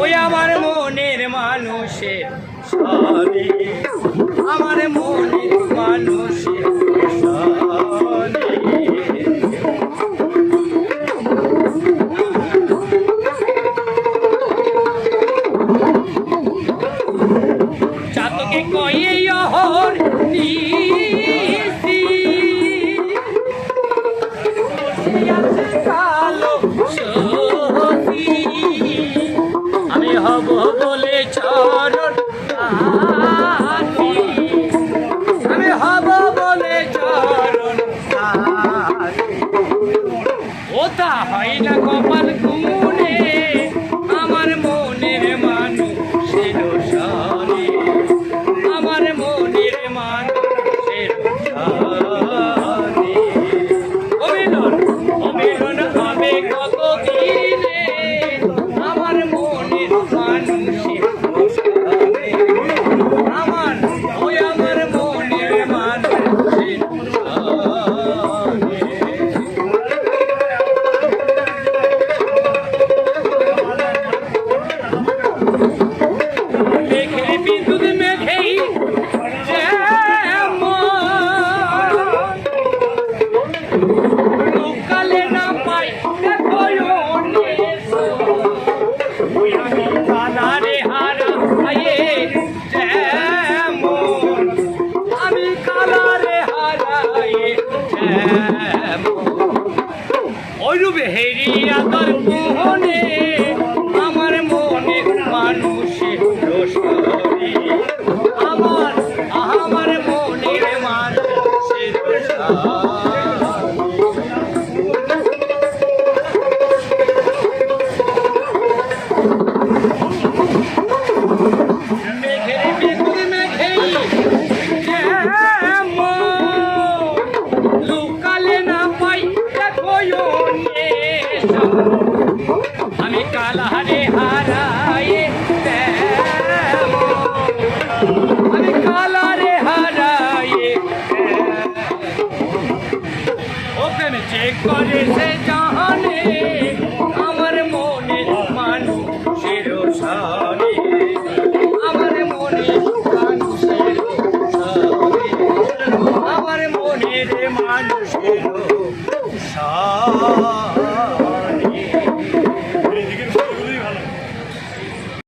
ওই আমার মনের মানুষের সনে। আমার মনের মানুষের সনে। চাতকে কয়ে অহর নিশি। কালো হব বলে চরণ। আমি হব বলে চরণ আছি। ওটা হয় না কপাল Thank you. হেরিয়া তোর মোহনে। আমি কালাহারে হারায়ে তেমন। আমি কালারে হারায়ে ওখানে চেক করে সে জানে, আমার মনের মানুষের সানে আমার মনের মানুষের সানে আমার মনের মানুষের সানে